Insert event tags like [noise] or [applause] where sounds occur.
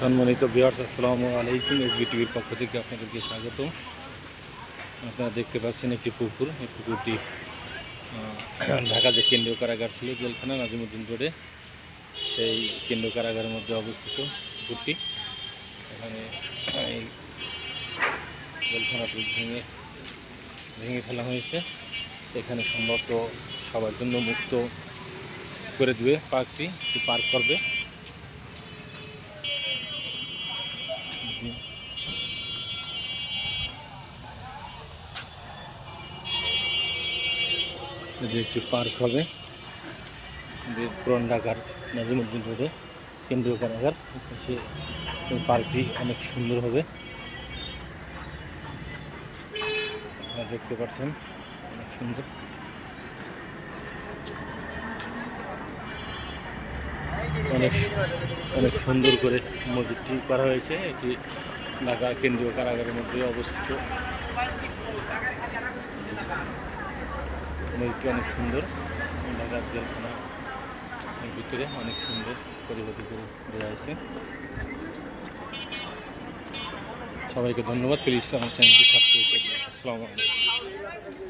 সম্মানিত বিহার্স আসসালামু আলাইকুম। এস টিভির পক্ষ থেকে আপনাদেরকে স্বাগত আপনারা দেখতে পাচ্ছেন একটি পুকুর। এই পুকুরটি [clears throat] ঢাকা যে কেন্দ্রীয় কারাগার ছিল, জেলখানা, নাজিমুদ্দিন রোডে। সেই কেন্দ্রীয় কারাগারের মধ্যে অবস্থিত পুকুরটি। এখানে এই জেলখানাটি ভেঙে ভেঙে ফেলা হয়েছে। এখানে সম্ভবত সবার জন্য মুক্ত করে দেবে পার্কটি পার্ক করবে। এটি একটি পার্ক হবে যে পুরান ঢাকার নাজিমুদ্দিন রোডে, কেন্দ্রীয় কারাগার সে পার্কটি অনেক সুন্দর হবে। দেখতে পাচ্ছেন, অনেক সুন্দর। অনেক অনেক সুন্দর করে মসজিদটি করা হয়েছে। এটি ঢাকা কেন্দ্রীয় কারাগারের মধ্যে অবস্থিত। মসজিদটি অনেক সুন্দর। ঢাকার জেলখানা ভিতরে অনেক সুন্দর পরিবর্তন করে দেওয়া হয়েছে। সবাইকে ধন্যবাদ। প্লিজ আমার চ্যানেলটি সাবস্ক্রাইব করবেন। আসসালামু আলাইকুম।